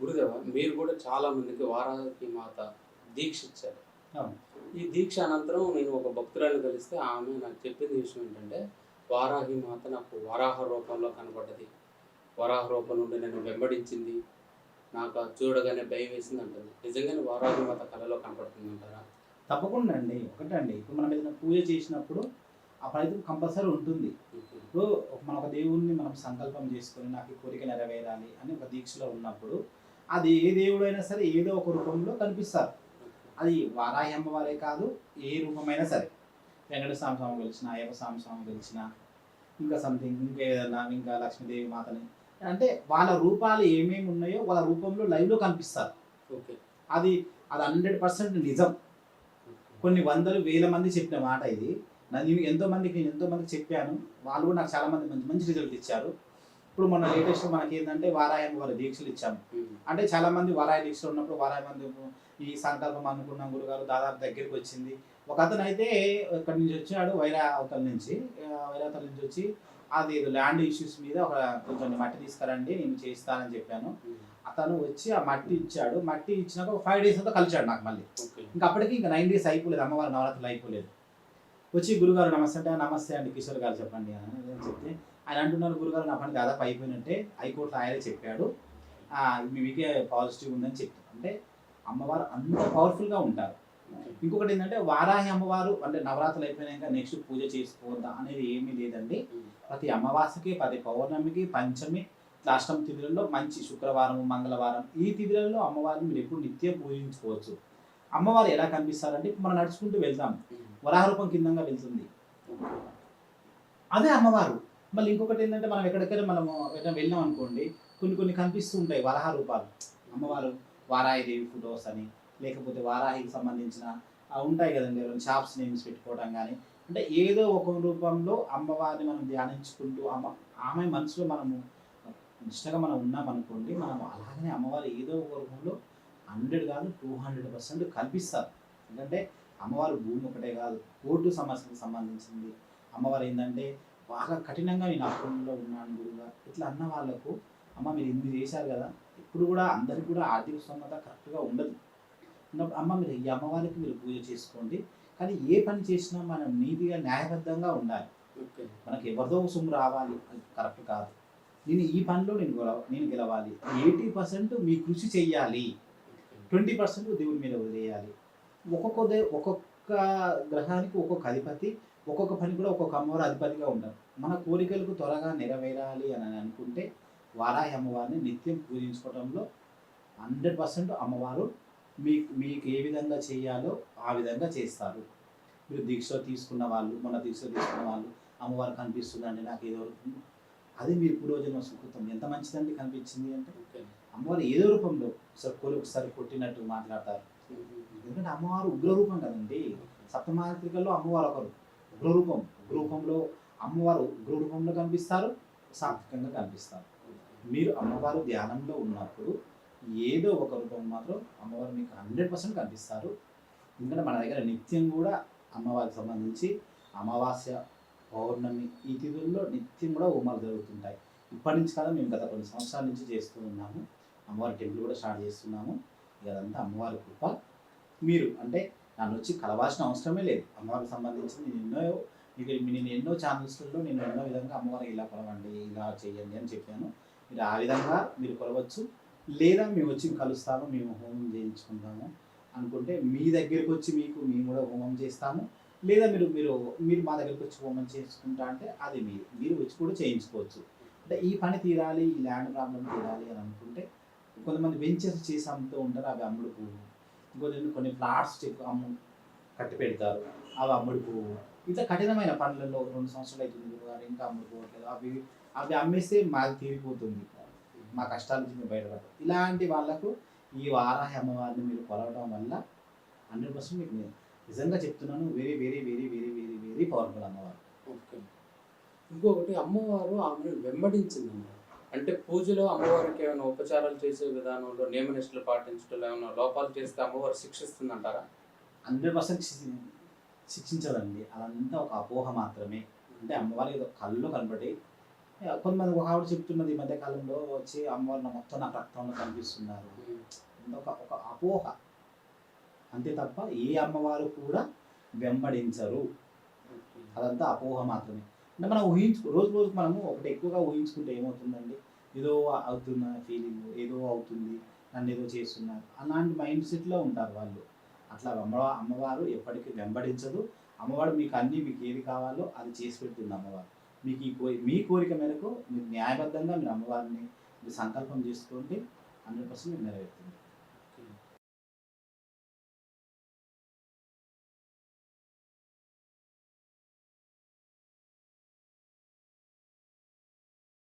గురుదేవ మీరు కూడా చాలా మందికి వారాహి మాత దీక్ష ఇచ్చారు. ఈ దీక్ష అనంతరం నేను ఒక భక్తురాలను కలిస్తే ఆమె నాకు చెప్పింది విషయం ఏంటంటే వారాహి మాత నాకు వరాహ రూపంలో కనపడ్డది వరాహ రూపం నుండి నన్ను వెంబడించింది. నాకు చూడగానే భయం వేసింది అంటుంది. నిజంగానే వారాహి మాత కళలో కనపడుతుంది అంటారా తప్పకుండా అండి. ఒకటండి ఇప్పుడు మనం ఏదైనా పూజ చేసినప్పుడు ఆ ఫలితం కంపల్సరీ ఉంటుంది. ఇప్పుడు మన ఒక దేవుణ్ణి మనం సంకల్పం చేసుకొని నాకు కోరిక నెరవేరాలి అని ఒక దీక్షలో ఉన్నప్పుడు అది ఏ దేవుడైనా సరే ఏదో ఒక రూపంలో కనిపిస్తారు. అది వారాహి అమ్మవారే కాదు ఏ రూపమైనా సరే. వెంకట స్వామి స్వామి గెలిచిన అయ్యప్ప స్వామి స్వామి గెలిచిన ఇంకా సంథింగ్ ఇంకా ఏదన్నా ఇంకా లక్ష్మీదేవి మాతని. అంటే వాళ్ళ రూపాలు ఏమేమి ఉన్నాయో వాళ్ళ రూపంలో లైవ్లో కనిపిస్తారు. ఓకే. అది అది హండ్రెడ్ పర్సెంట్ నిజం. కొన్ని వందలు వేల మంది చెప్పిన మాట ఇది. నేను ఎంతో మందికి నేను ఎంతో మందికి చెప్పాను. వాళ్ళు కూడా నాకు చాలా మంది మంచి మంచి రిజల్ట్ ఇచ్చారు. ఇప్పుడు మన లేటెస్ట్ మనకి ఏంటంటే వారాయణ వారి దీక్షలు ఇచ్చాము. అంటే చాలా మంది వారాయి దీక్షలు ఉన్నప్పుడు వారాయి మంది ఈ సంకల్పం అనుకున్నాం గురుగారు దాదాపు దగ్గరికి వచ్చింది. ఒక అతను అయితే ఇక్కడి నుంచి వచ్చాడు వైరా అవతల నుంచి. ఆ, వైరా అవతల నుంచి వచ్చి అది ల్యాండ్ ఇష్యూస్ మీద ఒక కొంచెం మట్టి తీసుకురండి నేను చేస్తానని చెప్పాను. అతను వచ్చి ఆ మట్టి ఇచ్చాడు. మట్టి ఇచ్చినాక ఒక ఫైవ్ డేస్ అంతా కలిచాడు నాకు మళ్ళీ. ఇంకా అప్పటికి ఇంకా నైన్ డేస్ అయిపోలేదు అమ్మవారి నవరాత్రులు అయిపోలేదు. వచ్చి గురుగారు నమస్తే అంటే నమస్తే అండి కిషోర్ గారు చెప్పండి అని చెప్తే ఆయన అంటున్నారు గురుగారు నా పని దాదాపు అయిపోయినట్టే హైకోర్టులో ఆయనే చెప్పాడు. మీకే పాజిటివ్ ఉందని చెప్తాను అంటే అమ్మవారు అంత పవర్ఫుల్గా ఉంటారు. ఇంకొకటి ఏంటంటే వారాహి అమ్మవారు అంటే నవరాత్రులు అయిపోయినాక నెక్స్ట్ పూజ చేసుకోవద్దా అనేది ఏమీ లేదండి. ప్రతి అమావాస్యకి ప్రతి పౌర్ణమికి పంచమి అష్టమ తిథులలో మంచి శుక్రవారం మంగళవారం ఈ తిథులలో అమ్మవారిని మీరు ఎప్పుడు నిత్యం పూజించుకోవచ్చు. అమ్మవారు ఎలా కనిపిస్తారంటే మనం నడుచుకుంటూ వెళ్తాం. వరాహ రూపం కిందంగా వెళ్తుంది. అదే అమ్మవారు. మళ్ళీ ఇంకొకటి ఏంటంటే మనం ఎక్కడికైనా మనము ఎక్కడ వెళ్ళాం అనుకోండి కొన్ని కొన్ని కనిపిస్తూ ఉంటాయి వరాహ రూపాలు. అమ్మవారు వారాహిదేవి ఫొటోస్ అని లేకపోతే వారాహికి సంబంధించిన ఉంటాయి కదండి షాప్స్ నేమ్స్ పెట్టుకోవడం కానీ అంటే ఏదో ఒక రూపంలో అమ్మవారిని మనం ధ్యానించుకుంటూ అమ్మ ఆమె మనసులో మనము నిష్టగా మనం ఉన్నామనుకోండి మనం అలాగనే అమ్మవారు ఏదో ఒక రూపంలో హండ్రెడ్ కాదు టూ హండ్రెడ్ పర్సెంట్ కల్పిస్తారు. ఎందుకంటే అమ్మవారు భూమి ఒకటే కాదు కోర్టు సమస్యకు సంబంధించింది. అమ్మవారు ఏంటంటే బాగా కఠినంగా నేను అప్పుల్లో ఉన్నాను గురుగా ఇట్లా అన్న వాళ్ళకు అమ్మ మీరు ఇన్ని చేశారు కదా ఇప్పుడు కూడా అందరికి కూడా ఆర్థిక స్తోమత కరెక్ట్గా ఉండదు. ఉన్నప్పుడు అమ్మ మీరు ఈ అమ్మవారికి మీరు పూజ చేసుకోండి కానీ ఏ పని చేసినా మనం నీతిగా న్యాయబద్ధంగా ఉండాలి. మనకి ఎవరిదో సొమ్ము రావాలి అది కరెక్ట్ కాదు. నేను ఈ పనిలో నేను గెలవ నేను గెలవాలి. ఎయిటీ పర్సెంట్ మీ కృషి చెయ్యాలి. ట్వంటీ పర్సెంట్ దేవుని మీద వదిలేయాలి. ఒక్కొక్క ఒక్కొక్క గ్రహానికి ఒక్కొక్క అధిపతి ఒక్కొక్క పని కూడా ఒక్కొక్క అమ్మవారు అధిపతిగా ఉంటారు. మన కోరికలకు త్వరగా నెరవేరాలి అని అనుకుంటే వారాహి అమ్మవారిని నిత్యం పూజించుకోవడంలో హండ్రెడ్ పర్సెంట్ అమ్మవారు మీకు మీకు ఏ విధంగా చేయాలో ఆ విధంగా చేస్తారు. మీరు దీక్ష తీసుకున్న వాళ్ళు మన దీక్ష తీసుకున్న వాళ్ళు అమ్మవారు కనిపిస్తుందండి నాకు ఏదో అది మీరు పూర్వజన్మ సుకృతం. ఎంత మంచిదండి కనిపించింది అంటే అమ్మవారు ఏదో రూపంలో ఒకసారి కోరి ఒకసారి కొట్టినట్టు మాట్లాడతారు. ఎందుకంటే అమ్మవారు ఉగ్రరూపం కదండి. సప్తమాత్రికల్లో అమ్మవారు ఒకరు. గృహరూపం. గృహంలో అమ్మవారు గృహరూపంలో కనిపిస్తారు సాత్వికంగా కనిపిస్తారు. మీరు అమ్మవారు ధ్యానంలో ఉన్నప్పుడు ఏదో ఒక రూపం మాత్రం అమ్మవారు మీకు హండ్రెడ్ పర్సెంట్ కనిపిస్తారు. ఎందుకంటే మన దగ్గర నిత్యం కూడా అమ్మవారికి సంబంధించి అమావాస్య పౌర్ణమి ఈ తిథుల్లో నిత్యం కూడా హోమాలు జరుగుతుంటాయి. ఇప్పటి నుంచి కాదు మేము గత కొన్ని సంవత్సరాల నుంచి చేస్తూ ఉన్నాము. అమ్మవారి టెంపుల్ కూడా స్టార్ట్ చేస్తున్నాము. ఇక అదంతా అమ్మవారి కృప. మీరు అంటే నన్ను వచ్చి కలవాల్సిన అవసరమే లేదు. అమ్మవారికి సంబంధించి నేను ఎన్నో మీకు నేను ఎన్నో ఛానల్స్లలో నేను ఎన్నో విధంగా అమ్మవారికి ఇలా కొలవండి ఇలా చేయండి అని చెప్పాను. మీరు ఆ విధంగా మీరు కొలవచ్చు. లేదా మేము వచ్చి కలుస్తాము మేము హోమం చేయించుకుంటాము అనుకుంటే మీ దగ్గరికి వచ్చి మీకు మేము కూడా హోమం చేస్తాము. లేదా మీరు మీరు మీరు మా దగ్గరికి వచ్చి హోమం చేసుకుంటా అంటే అది మీరు మీరు వచ్చి కూడా చేయించుకోవచ్చు. అంటే ఈ పని తీరాలి ఈ ల్యాండ్ ప్రాబ్లం తీరాలి అని అనుకుంటే కొంతమంది వెంచర్స్ చేసి అమ్ముతూ ఉంటారు అవి అమ్ముడు ఇంకోటి కొన్ని ఫ్లాట్స్ చెప్పు అమ్ము కట్టి పెడతారు. అవి అమ్ముడుపోవు ఇంత ఇట్లా కఠినమైన పనులలో ఒక రెండు సంవత్సరాలు అవుతుంది కానీ ఇంకా అమ్ముడుకోవట్లేదు అవి అవి అమ్మేస్తే మాది తీరిపోతుంది. మా కష్టాల నుంచి మేము బయటపడతాం. ఇలాంటి వాళ్ళకు ఈ వారాహి అమ్మవారిని మీరు కొలవడం వల్ల హండ్రెడ్ పర్సెంట్ మీకు నేను నిజంగా చెప్తున్నాను very very very very very very powerful అమ్మవారు. ఓకే. ఇంకొకటి అమ్మవారు ఆమెను వెంబడించింది అమ్మవారు అంటే పూజలో అమ్మవారికి ఏమైనా ఉపచారాలు చేసే విధానంలో నియమనిష్టలు పాటించడంలో ఏమైనా లోపాలు చేస్తే అమ్మవారు శిక్షిస్తుంది అంటారా హండ్రెడ్ పర్సెంట్ శిక్షించదండి. అదంతా ఒక అపోహ మాత్రమే. అంటే అమ్మవారి ఏదో కళ్ళు కనబడి కొంతమంది ఒక ఆవిడ చెప్తున్నది ఈ మధ్య కాలంలో వచ్చి అమ్మవారు నా మొత్తం నాకు రక్తంలో కనిపిస్తున్నారు. ఒక ఒక అపోహ. అంతే తప్ప ఏ అమ్మవారు కూడా వెంబడించరు. అదంతా అపోహ మాత్రమే. అంటే మనం ఊహించు రోజు రోజు మనము ఒకటి ఎక్కువగా ఊహించుకుంటే ఏమవుతుందండి? ఏదో అవుతున్న ఫీలింగ్ ఏదో అవుతుంది నన్ను ఏదో చేస్తున్నారు. అలాంటి మైండ్ సెట్లో ఉంటారు వాళ్ళు. అట్లా అమ్మవారు అమ్మవారు ఎప్పటికీ వెంబడించదు. అమ్మవారు మీకు అన్నీ మీకు ఏది కావాలో అది చేసి పెడుతుంది అమ్మవారు. మీకు ఈ కోరి మీ కోరిక మేరకు మీరు న్యాయబద్ధంగా మీరు అమ్మవారిని మీరు సంకల్పం చేసుకోండి. హండ్రెడ్ పర్సెంట్ నెరవేరుతుంది.